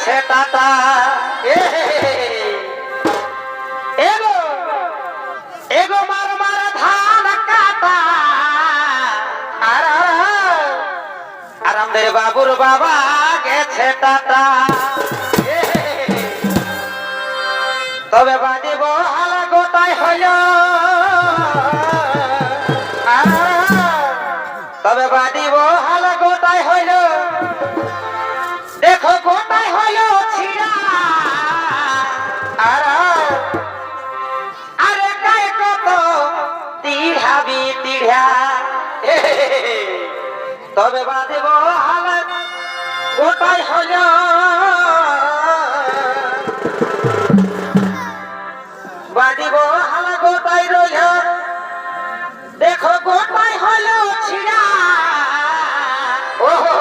আছে দাদা কাটা। বাবুর বাবা গেছে তাতা। তবে বাড়ি তবে বাঁধিব হালে গোটাই হল বাঁধিব হালে গোটাই রইল। দেখো, গোটাই হল ছিড়া। ওহো,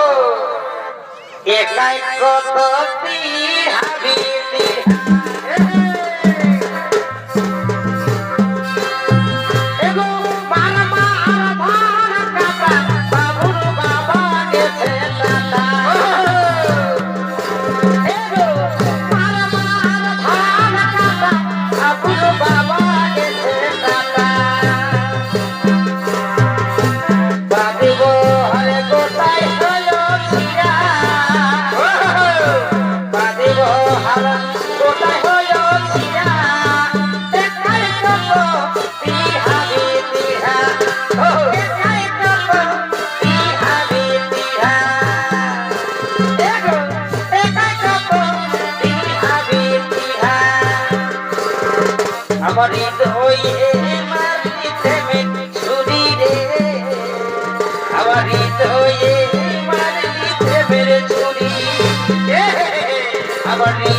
একাই কত তীর হাবি তীর Thank.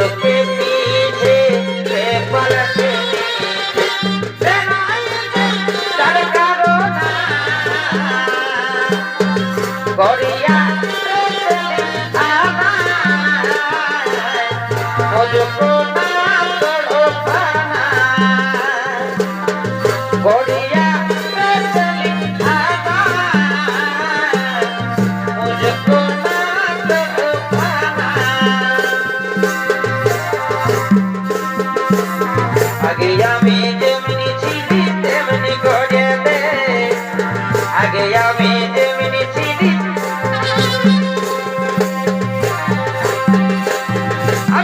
Philippines.